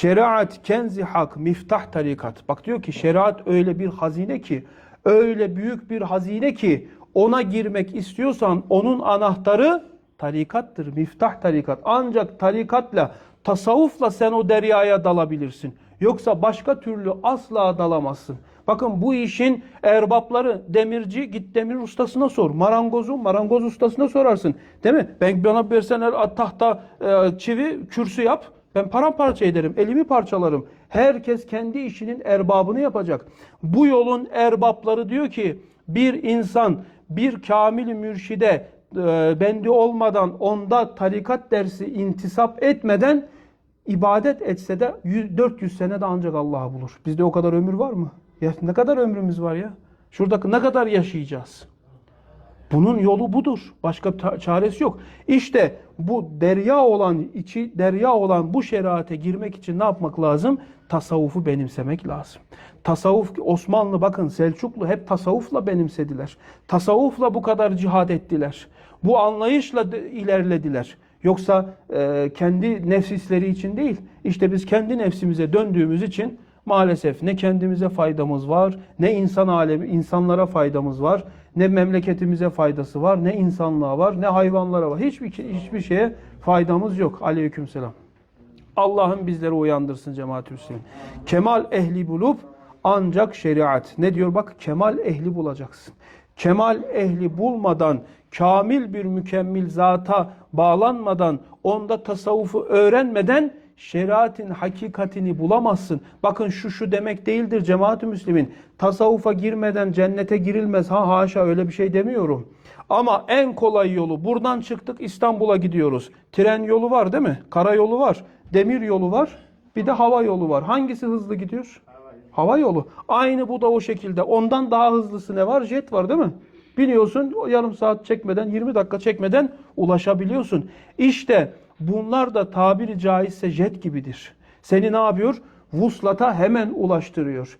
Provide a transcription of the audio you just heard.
Şeriat kenzi hak miftah tarikat. Bak diyor ki şeriat öyle bir hazine ki öyle büyük bir hazine ki ona girmek istiyorsan onun anahtarı tarikattır. Miftah tarikat. Ancak tarikatla tasavvufla sen o deryaya dalabilirsin. Yoksa başka türlü asla dalamazsın. Bakın bu işin erbapları demirci git demir ustasına sor. Marangozu marangoz ustasına sorarsın. Değil mi? Ben bana verseler tahta e, çivi kürsü yap. Ben paramparça ederim. Elimi parçalarım. Herkes kendi işinin erbabını yapacak. Bu yolun erbapları diyor ki bir insan bir kamil mürşide e, bendi olmadan onda tarikat dersi intisap etmeden ibadet etse de 100, 400 sene de ancak Allah'ı bulur. Bizde o kadar ömür var mı? Ya ne kadar ömrümüz var ya? Şurada ne kadar yaşayacağız? Bunun yolu budur. Başka çaresi yok. İşte bu derya olan içi derya olan bu şeriate girmek için ne yapmak lazım? Tasavvufu benimsemek lazım. Tasavvuf Osmanlı bakın Selçuklu hep tasavvufla benimsediler. Tasavvufla bu kadar cihad ettiler. Bu anlayışla ilerlediler. Yoksa e, kendi nefsisleri için değil. İşte biz kendi nefsimize döndüğümüz için maalesef ne kendimize faydamız var, ne insan alemi, insanlara faydamız var, ne memleketimize faydası var, ne insanlığa var, ne hayvanlara var. Hiçbir hiçbir şeye faydamız yok. Aleykümselam. Allah'ım bizleri uyandırsın cemaat-i Müslümin. Kemal ehli bulup ancak şeriat. Ne diyor bak kemal ehli bulacaksın. Kemal ehli bulmadan, kamil bir mükemmel zata bağlanmadan, onda tasavvufu öğrenmeden şeriatin hakikatini bulamazsın. Bakın şu şu demek değildir cemaat-i Müslümin. Tasavvufa girmeden cennete girilmez. Ha haşa öyle bir şey demiyorum. Ama en kolay yolu buradan çıktık İstanbul'a gidiyoruz. Tren yolu var değil mi? Karayolu var. Demir yolu var. Bir de hava yolu var. Hangisi hızlı gidiyor? Hava yolu. Aynı bu da o şekilde. Ondan daha hızlısı ne var? Jet var değil mi? Biniyorsun yarım saat çekmeden 20 dakika çekmeden ulaşabiliyorsun. İşte bunlar da tabiri caizse jet gibidir. Seni ne yapıyor? Vuslata hemen ulaştırıyor.